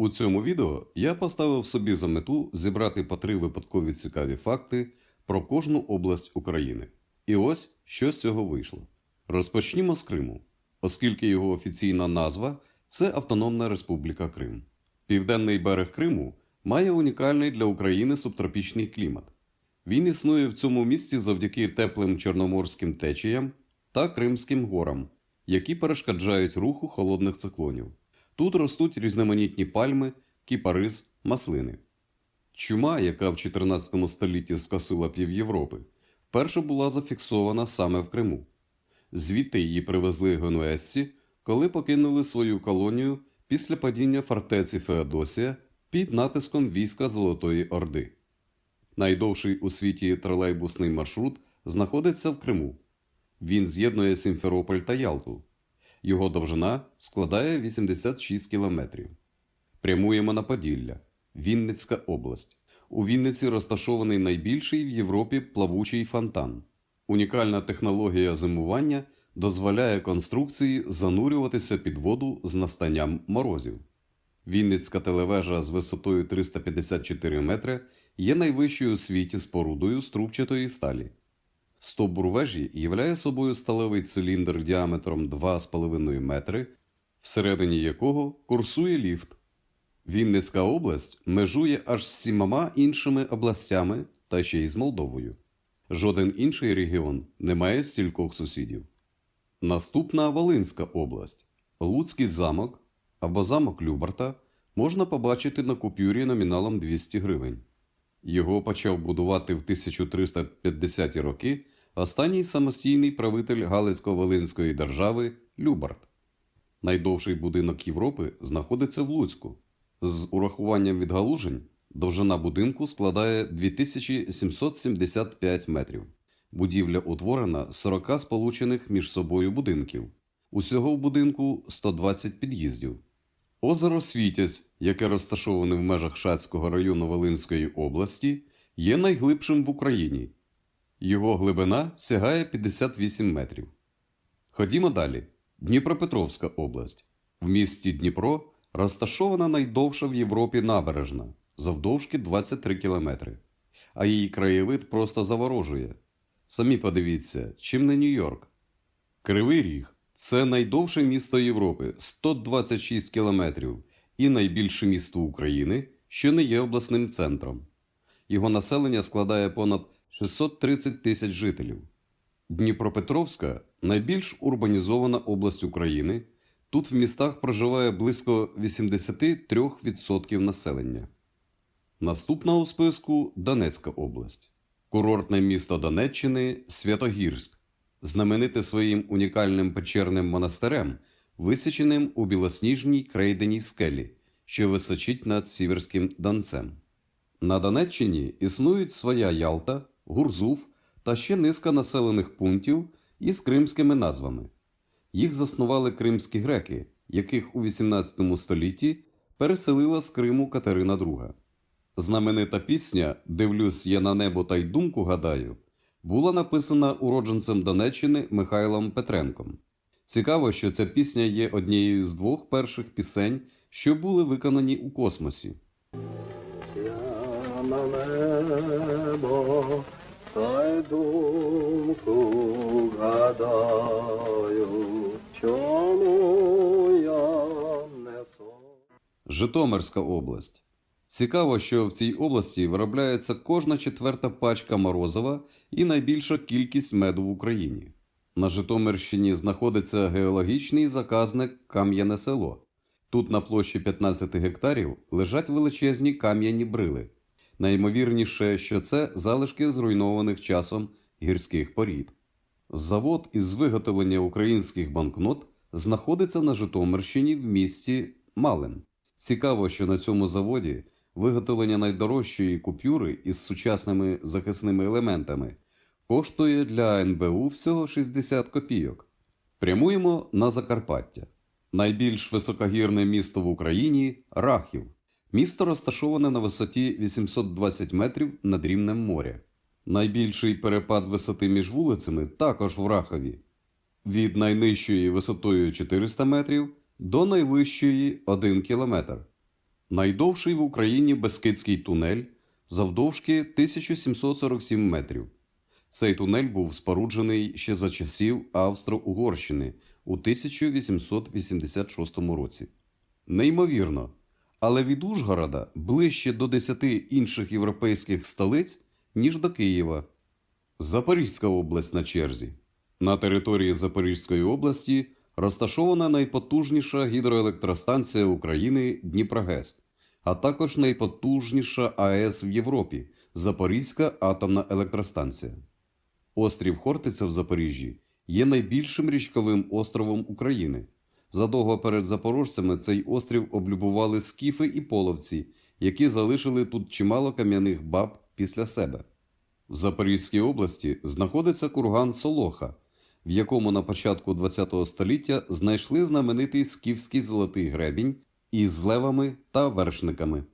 У цьому відео я поставив собі за мету зібрати по три випадкові цікаві факти про кожну область України. І ось що з цього вийшло. Розпочнімо з Криму, оскільки його офіційна назва це Автономна Республіка Крим. Південний берег Криму має унікальний для України субтропічний клімат. Він існує в цьому місці завдяки теплим чорноморським течіям та Кримським горам, які перешкоджають руху холодних циклонів. Тут ростуть різноманітні пальми, кіпарис, маслини. Чума, яка в 14 столітті скосила пів Європи, вперше була зафіксована саме в Криму. Звідти її привезли генуезці, коли покинули свою колонію після падіння фортеці Феодосія під натиском війська Золотої Орди. Найдовший у світі тролейбусний маршрут знаходиться в Криму. Він з'єднує Сімферополь та Ялту. Його довжина складає 86 кілометрів. Прямуємо на Поділля, Вінницька область. У Вінниці розташований найбільший в Європі плавучий фонтан. Унікальна технологія зимування дозволяє конструкції занурюватися під воду з настанням морозів. Вінницька телевежа з висотою 354 метри є найвищою у світі спорудою з трубчатої сталі. Стовбур вежі являє собою сталевий циліндр діаметром 2,5 метри, всередині якого курсує ліфт. Вінницька область межує аж з сімома іншими областями та ще й з Молдовою. Жоден інший регіон не має стількох сусідів. Наступна Волинська область. Луцький замок або замок Любарта можна побачити на купюрі номіналом 200 гривень. Його почав будувати в 1350-ті роки останній самостійний правитель Галицько-Волинської держави Любарт. Найдовший будинок Європи знаходиться в Луцьку. З урахуванням відгалужень довжина будинку складає 2775 метрів. Будівля утворена з 40 сполучених між собою будинків. Усього в будинку 120 під'їздів. Озеро Світязь, яке розташоване в межах Шацького району Волинської області, є найглибшим в Україні. Його глибина сягає 58 метрів. Ходімо далі. Дніпропетровська область. В місті Дніпро розташована найдовша в Європі набережна завдовжки 23 кілометри. А її краєвид просто заворожує. Самі подивіться, чим не Нью-Йорк. Кривий Ріг це найдовше місто Європи 126 кілометрів і найбільше місто України, що не є обласним центром. Його населення складає понад 630 тисяч жителів. Дніпропетровська найбільш урбанізована область України. Тут в містах проживає близько 83% населення. Наступна у списку Донецька область. Курортне місто Донеччини Святогірськ, знамените своїм унікальним печерним монастирем, висіченим у білосніжній крейденій скелі, що височить над Сіверським Донцем. На Донеччині існують своя Ялта, Гурзуф та ще низка населених пунктів із кримськими назвами. Їх заснували кримські греки, яких у XVIII столітті переселила з Криму Катерина II. Знаменита пісня Дивлюсь я на небо та й думку гадаю була написана уродженцем Донеччини Михайлом Петренком. Цікаво, що ця пісня є однією з двох перших пісень, що були виконані у космосі. Я на небо та думку гадаю, чому я не сон. Житомирська область. Цікаво, що в цій області виробляється кожна четверта пачка морозива і найбільша кількість меду в Україні. На Житомирщині знаходиться геологічний заказник Кам'яне село. Тут на площі 15 гектарів лежать величезні кам'яні брили. Найімовірніше, що це залишки зруйнованих часом гірських порід. Завод із виготовлення українських банкнот знаходиться на Житомирщині в місті Малин. Цікаво, що на цьому заводі виготовлення найдорожчої купюри із сучасними захисними елементами коштує для НБУ всього 60 копійок. Прямуємо на Закарпаття. Найбільш високогірне місто в Україні Рахів. Місто розташоване на висоті 820 метрів над рівнем моря. Найбільший перепад висоти між вулицями також в Рахові. Від найнижчої висотою 400 метрів до найвищої 1 кілометр. Найдовший в Україні Бескидський тунель завдовжки 1747 метрів. Цей тунель був споруджений ще за часів Австро-Угорщини у 1886 році. Неймовірно, але від Ужгорода ближче до 10 інших європейських столиць, ніж до Києва. Запорізька область на черзі. На території Запорізької області розташована найпотужніша гідроелектростанція України Дніпрогес, а також найпотужніша АЕС в Європі Запорізька атомна електростанція. Острів Хортиця в Запоріжжі є найбільшим річковим островом України. Задовго перед запорожцями цей острів облюбували скіфи і половці, які залишили тут чимало кам'яних баб після себе. В Запорізькій області знаходиться курган Солоха, в якому на початку ХХ століття знайшли знаменитий скіфський золотий гребінь із левами та вершниками.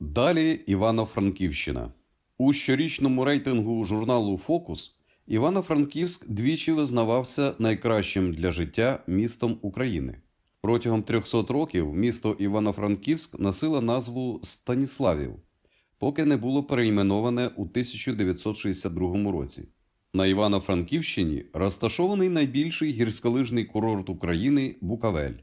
Далі Івано-Франківщина. У щорічному рейтингу журналу Фокус Івано-Франківськ двічі визнавався найкращим для життя містом України. Протягом 300 років місто Івано-Франківськ носило назву Станіславів, поки не було перейменоване у 1962 році. На Івано-Франківщині розташований найбільший гірськолижний курорт України Букавель.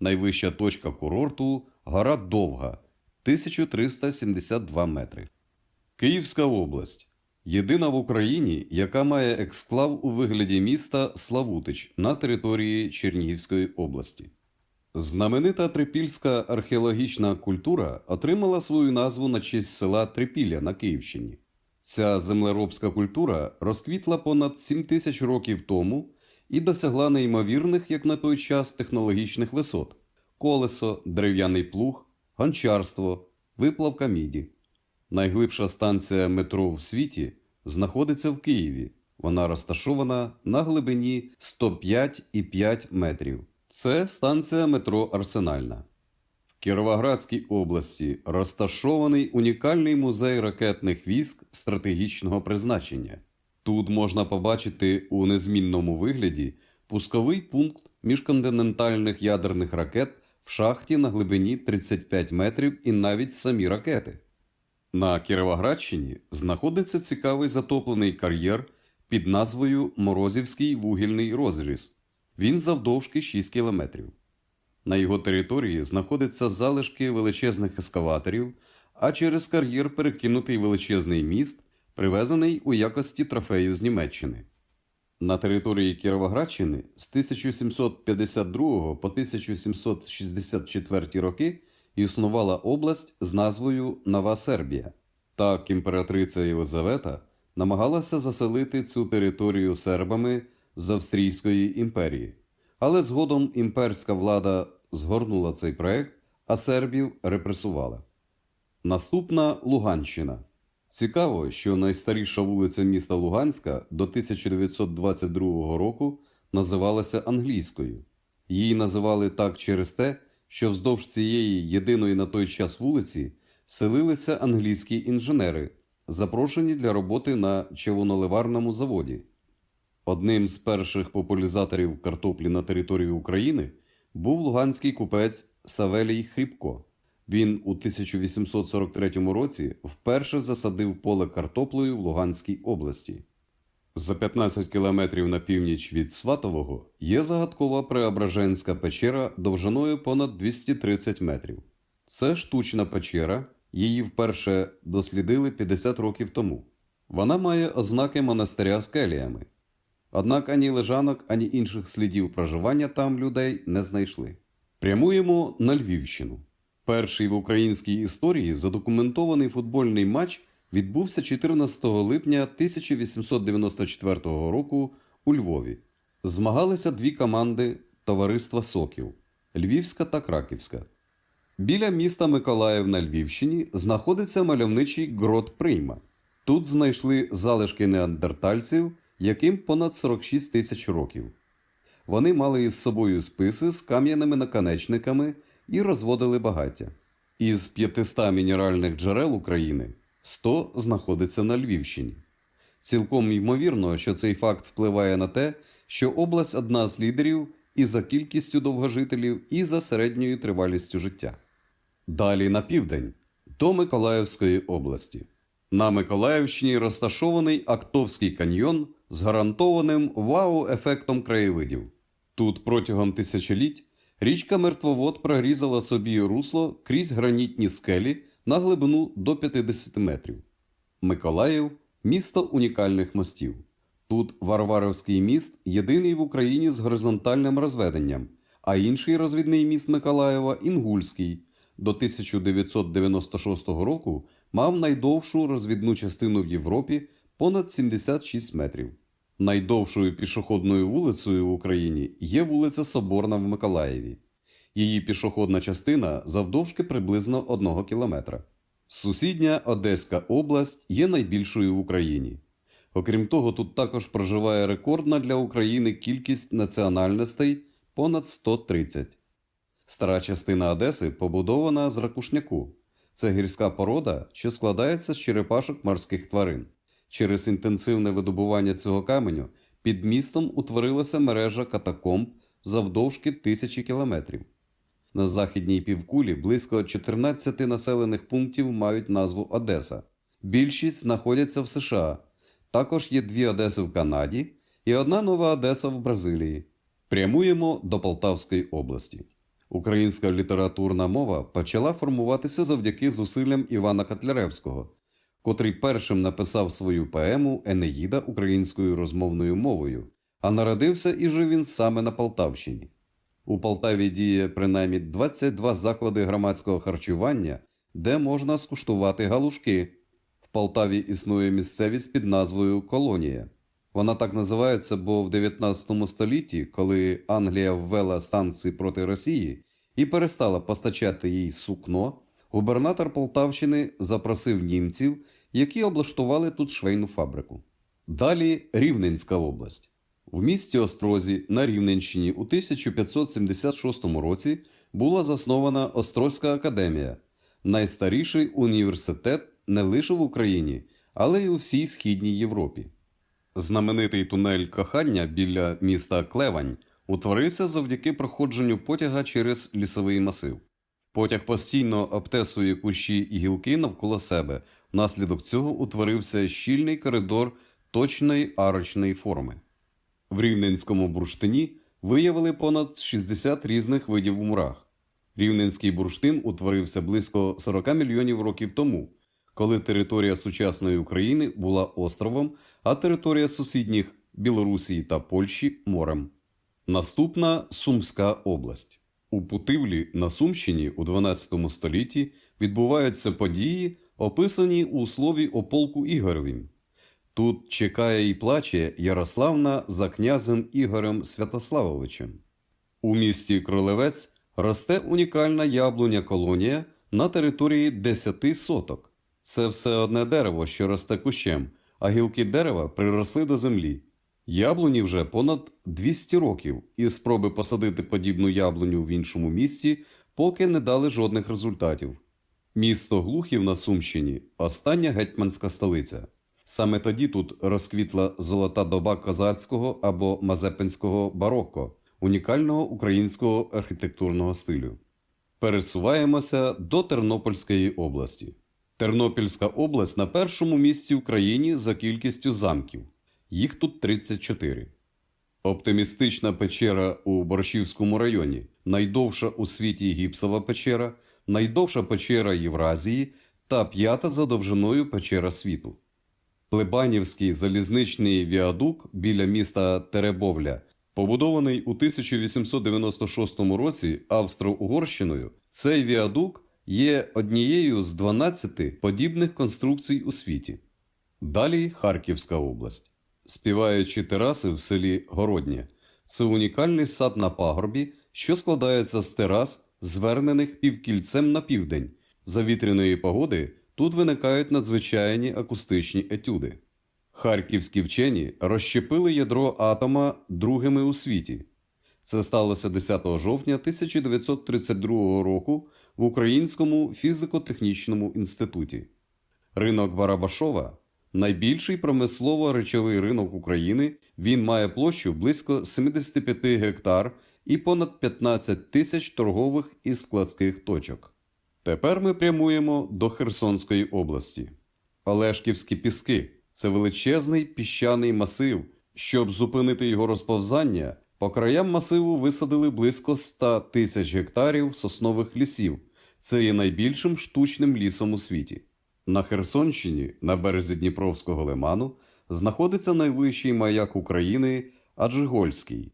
Найвища точка курорту гора Довга 1372 метри. Київська область єдина в Україні, яка має ексклав у вигляді міста Славутич на території Чернігівської області. Знаменита трипільська археологічна культура отримала свою назву на честь села Трипілля на Київщині. Ця землеробська культура розквітла понад 7 тисяч років тому і досягла неймовірних, як на той час, технологічних висот: колесо, дерев'яний плуг, гончарство, виплавка міді. Найглибша станція метро в світі знаходиться в Києві. Вона розташована на глибині 105,5 метрів. Це станція метро Арсенальна. В Кіровоградській області розташований унікальний музей ракетних військ стратегічного призначення. Тут можна побачити у незмінному вигляді пусковий пункт міжконтинентальних ядерних ракет в шахті на глибині 35 метрів і навіть самі ракети. На Кіровоградщині знаходиться цікавий затоплений кар'єр під назвою Морозівський вугільний розріз. Він завдовжки 6 кілометрів. На його території знаходяться залишки величезних ескаваторів, а через кар'єр перекинутий величезний міст, привезений у якості трофею з Німеччини. На території Кіровоградщини з 1752 по 1764 роки існувала область з назвою Нова Сербія. Так імператриця Єлизавета намагалася заселити цю територію сербами з Австрійської імперії, але згодом імперська влада згорнула цей проект, а сербів репресувала. Наступна Луганщина. Цікаво, що найстаріша вулиця міста Луганська до 1922 року називалася англійською. Її називали так через те, що вздовж цієї єдиної на той час вулиці селилися англійські інженери, запрошені для роботи на човуноливарному заводі. Одним з перших популяризаторів картоплі на території України був луганський купець Савелій Хрібко. Він у 1843 році вперше засадив поле картоплею в Луганській області. За 15 кілометрів на північ від Сватового є загадкова Преображенська печера довжиною понад 230 метрів. Це штучна печера, її вперше дослідили 50 років тому. Вона має ознаки монастиря з келіями. Однак ані лежанок, ані інших слідів проживання там людей не знайшли. Прямуємо на Львівщину. Перший в українській історії задокументований футбольний матч відбувся 14 липня 1894 року у Львові. Змагалися дві команди товариства Сокіл Львівська та Краківська. Біля міста Миколаїв на Львівщині знаходиться мальовничий грот Прийма. Тут знайшли залишки неандертальців, яким понад 46 тисяч років. Вони мали із собою списи з кам'яними наконечниками і розводили багаття. Із 500 мінеральних джерел України 100 знаходиться на Львівщині. Цілком ймовірно, що цей факт впливає на те, що область одна з лідерів і за кількістю довгожителів, і за середньою тривалістю життя. Далі на південь до Миколаївської області. На Миколаївщині розташований Актовський каньйон з гарантованим вау-ефектом краєвидів. Тут протягом тисячоліть річка Мертвовод прорізала собі русло крізь гранітні скелі на глибину до 50 метрів. Миколаїв місто унікальних мостів. Тут Варваровський міст єдиний в Україні з горизонтальним розведенням, а інший розвідний міст Миколаєва Інгульський до 1996 року мав найдовшу розвідну частину в Європі понад 76 метрів. Найдовшою пішохідною вулицею в Україні є вулиця Соборна в Миколаєві. Її пішохідна частина завдовжки приблизно 1 кілометра. Сусідня Одеська область є найбільшою в Україні. Окрім того, тут також проживає рекордна для України кількість національностей понад 130. Стара частина Одеси побудована з ракушняку. Це гірська порода, що складається з черепашок морських тварин. Через інтенсивне видобування цього каменю під містом утворилася мережа катакомб завдовжки тисячі кілометрів. На західній півкулі близько 14 населених пунктів мають назву Одеса. Більшість знаходяться в США. Також є дві Одеси в Канаді і одна нова Одеса в Бразилії. Прямуємо до Полтавської області. Українська літературна мова почала формуватися завдяки зусиллям Івана Котляревського, котрий першим написав свою поему Енеїда українською розмовною мовою, а народився і жив він саме на Полтавщині. У Полтаві діє принаймні 22 заклади громадського харчування, де можна скуштувати галушки. В Полтаві існує місцевість під назвою Колонія. Вона так називається, бо в 19 столітті, коли Англія ввела санкції проти Росії і перестала постачати їй сукно, губернатор Полтавщини запросив німців, які облаштували тут швейну фабрику. Далі Рівненська область. В місті Острозі на Рівненщині у 1576 році була заснована Острозька академія, найстаріший університет не лише в Україні, але й у всій Східній Європі. Знаменитий тунель кохання біля міста Клевань утворився завдяки проходженню потяга через лісовий масив. Потяг постійно обтесує кущі і гілки навколо себе. Внаслідок цього утворився щільний коридор точної арочної форми. В Рівненському бурштині виявили понад 60 різних видів мурах. Рівненський бурштин утворився близько 40 мільйонів років тому, коли територія сучасної України була островом, а територія сусідніх Білорусії та Польщі морем. Наступна Сумська область. У Путивлі на Сумщині у 12 столітті відбуваються події, описані у слові о полку Ігоровім. Тут чекає і плаче Ярославна за князем Ігорем Святославовичем. У місті Кролевець росте унікальна яблуня колонія на території 10 соток. Це все одне дерево, що росте кущем, а гілки дерева приросли до землі. Яблуні вже понад 200 років, і спроби посадити подібну яблуню в іншому місці поки не дали жодних результатів. Місто Глухів на Сумщині остання гетьманська столиця. Саме тоді тут розквітла золота доба козацького або мазепинського бароко, унікального українського архітектурного стилю. Пересуваємося до Тернопільської області. Тернопільська область на першому місці в країні за кількістю замків. Їх тут 34. Оптимістична печера у Борщівському районі, найдовша у світі гіпсова печера, найдовша печера Євразії та п'ята за довжиною печера світу. Плебанівський залізничний віадук біля міста Теребовля, побудований у 1896 році Австро-Угорщиною, цей віадук є однією з 12 подібних конструкцій у світі. Далі Харківська область. Співаючі тераси в селі Городнє це унікальний сад на пагорбі, що складається з терас, звернених півкільцем на південь. За вітряної погоди тут виникають надзвичайні акустичні етюди. Харківські вчені розщепили ядро атома другими у світі. Це сталося 10 жовтня 1932 року в Українському фізико-технічному інституті. Ринок Барабашова найбільший промислово-речовий ринок України. Він має площу близько 75 гектар і понад 15 тисяч торгових і складських точок. Тепер ми прямуємо до Херсонської області. Олешківські піски це величезний піщаний масив. Щоб зупинити його розповзання, по краям масиву висадили близько 100 тисяч гектарів соснових лісів. Це є найбільшим штучним лісом у світі. На Херсонщині, на березі Дніпровського лиману, знаходиться найвищий маяк України Аджигольський.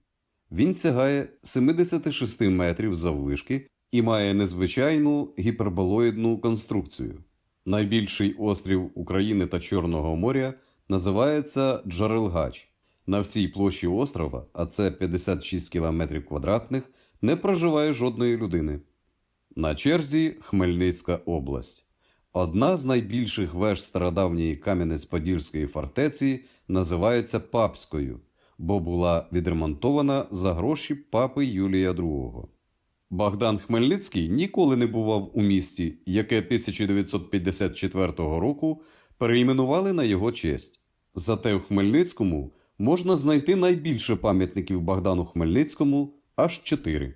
Він сягає 76 метрів заввишки і має незвичайну гіперболоїдну конструкцію. Найбільший острів України та Чорного моря називається Джарелгач. На всій площі острова, а це 56 кілометрів квадратних, не проживає жодної людини. На черзі Хмельницька область. Одна з найбільших веж стародавньої Кам'янець-Подільської фортеці називається Папською, бо була відремонтована за гроші папи Юлія II. Богдан Хмельницький ніколи не бував у місті, яке 1954 року перейменували на його честь. Зате в Хмельницькому можна знайти найбільше пам'ятників Богдану Хмельницькому аж чотири.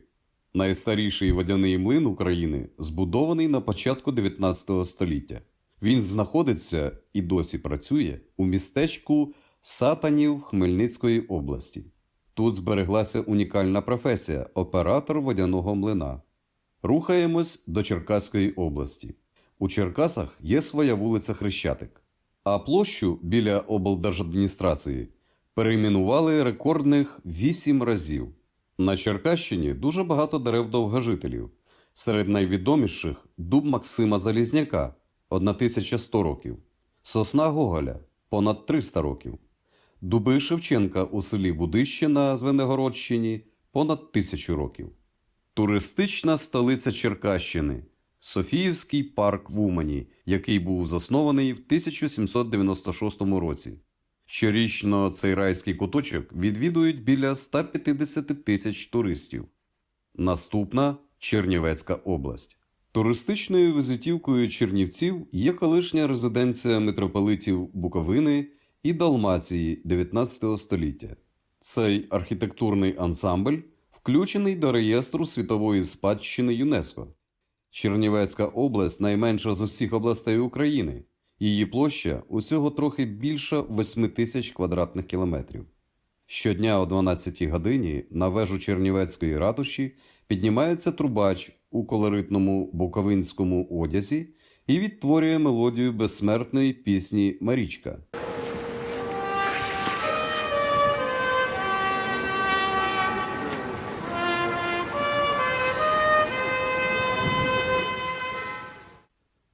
Найстаріший водяний млин України збудований на початку 19 століття. Він знаходиться і досі працює у містечку Сатанів Хмельницької області. Тут збереглася унікальна професія оператор водяного млина. Рухаємось до Черкаської області. У Черкасах є своя вулиця Хрещатик, а площу біля облдержадміністрації перейменували рекордних 8 разів. На Черкащині дуже багато дерев довгожителів. Серед найвідоміших дуб Максима Залізняка 1100 років, сосна Гоголя понад 300 років, дуби Шевченка у селі Будище на Звенигородщині понад тисячу років. Туристична столиця Черкащини Софіївський парк в Умані, який був заснований в 1796 році. Щорічно цей райський куточок відвідують біля 150 тисяч туристів. Наступна Чернівецька область. Туристичною візитівкою Чернівців є колишня резиденція митрополитів Буковини і Далмації 19 століття. Цей архітектурний ансамбль включений до реєстру світової спадщини ЮНЕСКО. Чернівецька область найменша з усіх областей України. Її площа усього трохи більша 8 тисяч квадратних кілометрів. Щодня о 12 годині на вежу Чернівецької ратуші піднімається трубач у колоритному буковинському одязі і відтворює мелодію безсмертної пісні Марічка.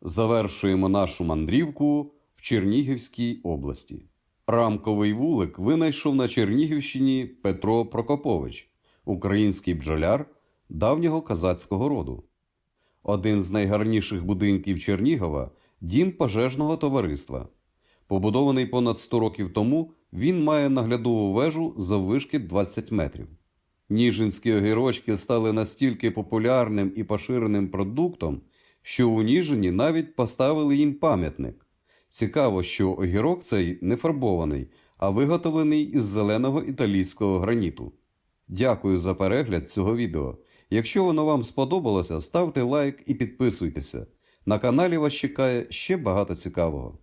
Завершуємо нашу мандрівку в Чернігівській області. Рамковий вулик винайшов на Чернігівщині Петро Прокопович, український бджоляр давнього казацького роду. Один з найгарніших будинків Чернігова дім пожежного товариства. Побудований понад 100 років тому, він має наглядову вежу заввишки 20 метрів. Ніжинські огірочки стали настільки популярним і поширеним продуктом, що у Ніжині навіть поставили їм пам'ятник. Цікаво, що огірок цей не фарбований, а виготовлений із зеленого італійського граніту. Дякую за перегляд цього відео. Якщо воно вам сподобалося, ставте лайк і підписуйтеся. На каналі вас чекає ще багато цікавого.